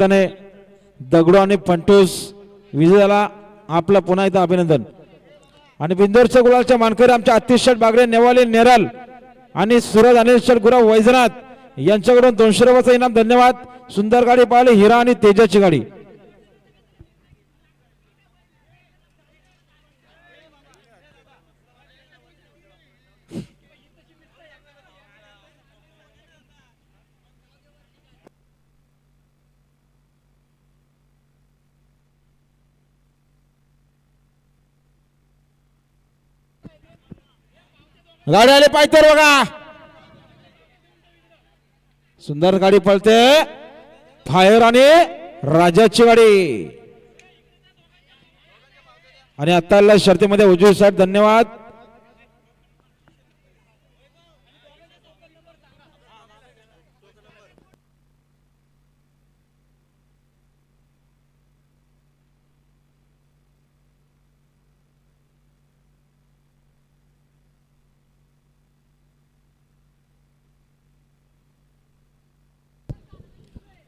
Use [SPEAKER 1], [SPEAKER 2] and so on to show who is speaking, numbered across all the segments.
[SPEAKER 1] निमित्ताने दगडो आणि पंटोस विजयाला आपलं पुन्हा एकदा अभिनंदन. आणि बिंदोरच्या गुलालच्या मानकरी आमच्या अतिशय बागडे नेवाले नेराल आणि सूरज अनिल गुराव वैजनाथ यांच्याकडून दोनशे रुपयाचा इनाम धन्यवाद. सुंदर गाडी पाहिली हिरा आणि तेजाची गाडी. गाडी आली पाहिजे बघा. सुंदर गाडी पळते. फायर आणि राजाची गाडी. आणि आता शर्तीमध्ये उजवी साहेब धन्यवाद.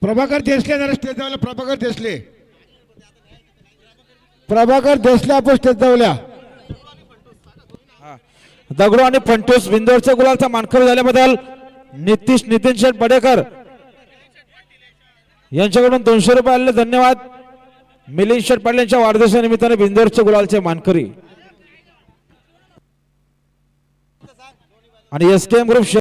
[SPEAKER 2] प्रभाकर देसले जरा स्टेज जावल्या प्रभाकर देसले. प्रभाकर देसले आपण स्टेज जावल्या
[SPEAKER 1] दगडू आणि फंटूस बिंदोरच्या गुलालचा मानकरी झाल्याबद्दल नितीश नितीन शेठ बडेकर यांच्याकडून दोनशे रुपये आलेले धन्यवाद. मिलिंद शेठ पाटील यांच्या वाढदिवसानिमित्ताने बिंदोरच्या गुलालचे मानकरी. आणि एस के एम ग्रुप